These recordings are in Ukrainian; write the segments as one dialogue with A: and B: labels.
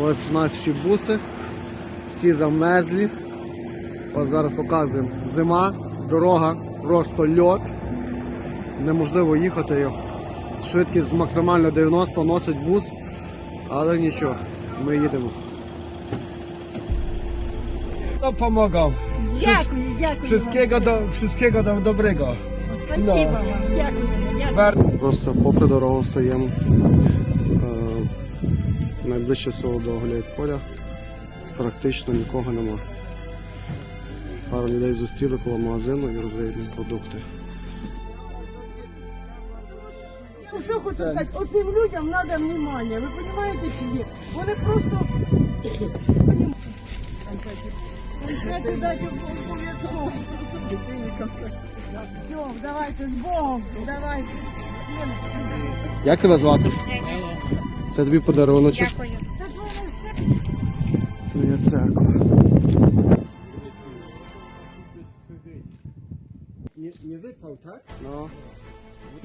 A: Ось у нас ще буси. Всі замерзлі. От зараз показуємо. Зима, дорога, просто льот. Неможливо їхати. Швидкість максимально 90 носить бус. Але нічого, ми їдемо.
B: To pomogą.
C: Дякую, дякую.
B: Wszystkiego, do, wszystkiego do, dobrego.
C: Спасибо вам. Дякую.
A: Просто попри дорогу стаємо. Найближче село до Гуляйполя. Практично нікого нема. Пару людей зустріли коло магазину і роздають продукти.
D: Що хочу сказати, оцим людям треба внимання. Ви розумієте чи ні? Вони просто. Конфети дати обов'язково. Все, давайте з Богом. Давайте.
A: Як тебе звати? Це тобі подаруночок.
C: Дякую.
A: Твоя церква.
B: Nie, не wypał, tak?
A: Ну,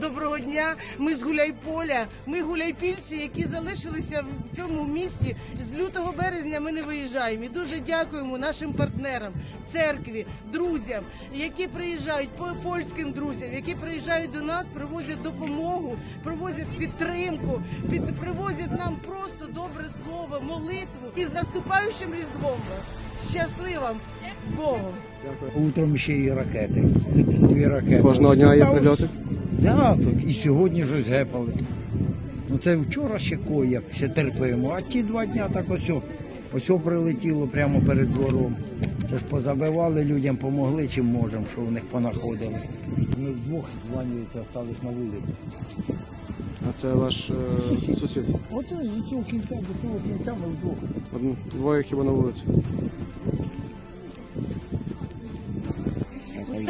D: Доброго дня. Ми з Гуляйполя. Ми гуляйпільці, які залишилися в цьому місті. З лютого березня ми не виїжджаємо. І дуже дякуємо нашим партнерам, церкві, друзям, які приїжджають, по- польським друзям, які приїжджають до нас, привозять допомогу, привозять підтримку, під, привозять нам просто добре слово, молитву. І з наступаючим різдвом. вас. Щасливо з Богом!
E: Утром ще й ракети. Дві ракети.
A: кожного дня є прильоти.
E: Да, так і сьогодні щось гепали. Ну це вчора ще кояк, ще терпимо, а ті два дня так ось. Ось прилетіло прямо перед двором. Це ж позабивали людям, помогли чим можемо, що в них понаходили. Ми вдвох званюються, остались на вулиці.
A: А це ваш е, сусід.
E: Оце з цього кінця до того кінця ми вдвох.
A: Одн- Двоє хіба на вулиці.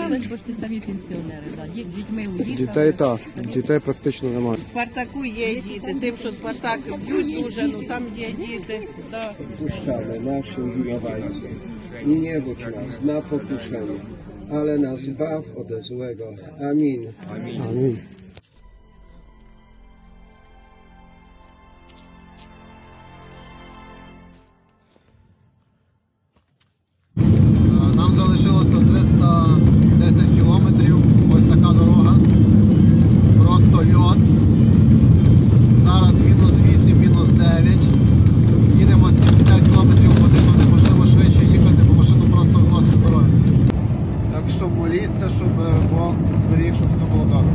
F: Остались, бо ж самі пенсіонери, да. Ді- дітьми уїхали.
A: Дітей так, дітей практично немає.
D: Спартаку є діти. Тим, що Спартак б'ють дуже, ну там є діти. Да.
G: Puszczamy naszym winowajcom i nie wódź nas na pokuszenie, ale nas baw ode złego. Amin.
A: Амінь. щоб молитися, щоб е, Бог зберіг, щоб все було добре.